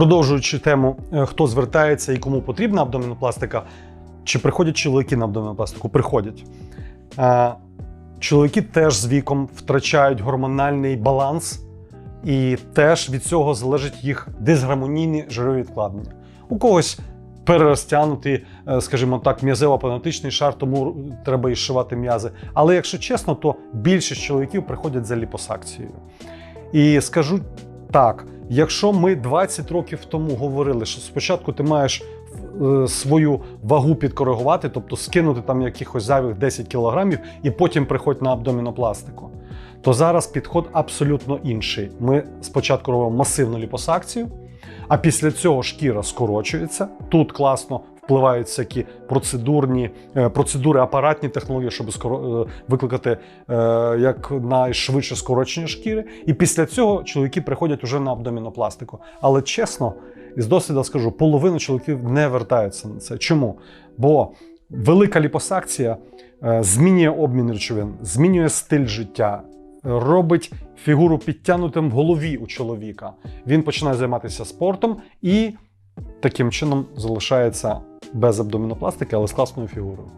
Продовжуючи тему, е, хто звертається і кому потрібна абдомінопластика, чи приходять чоловіки на абдомінопластику? Приходять. Е, Чоловіки теж з віком втрачають гормональний баланс, і теж від цього залежить їх дисгармонійні жирові відкладення. У когось перерозтягнутий, е, скажімо так, м'язево-панатичний шар, тому треба і зшивати м'язи. Але якщо чесно, то більшість чоловіків приходять за ліпосакцією. І скажу так: якщо ми 20 років тому говорили, що спочатку ти маєш е, свою вагу підкоригувати, тобто скинути там якихось зайвих 10 кілограмів, і потім приходь на абдомінопластику, то зараз підход абсолютно інший. Ми спочатку робимо масивну ліпосакцію, а після цього шкіра скорочується. Тут класно впливають всякі процедурні е, процедури, апаратні технології, щоб е, викликати е, як найшвидше скорочення шкіри. І після цього чоловіки приходять уже на абдомінопластику. Але чесно, із досвіду скажу, половина чоловіків не вертаються на це. Чому? Бо велика ліпосакція змінює обмін речовин, змінює стиль життя. Робить фігуру підтягнутим в голові у чоловіка. Він починає займатися спортом і таким чином залишається без абдомінопластики, але з класною фігурою.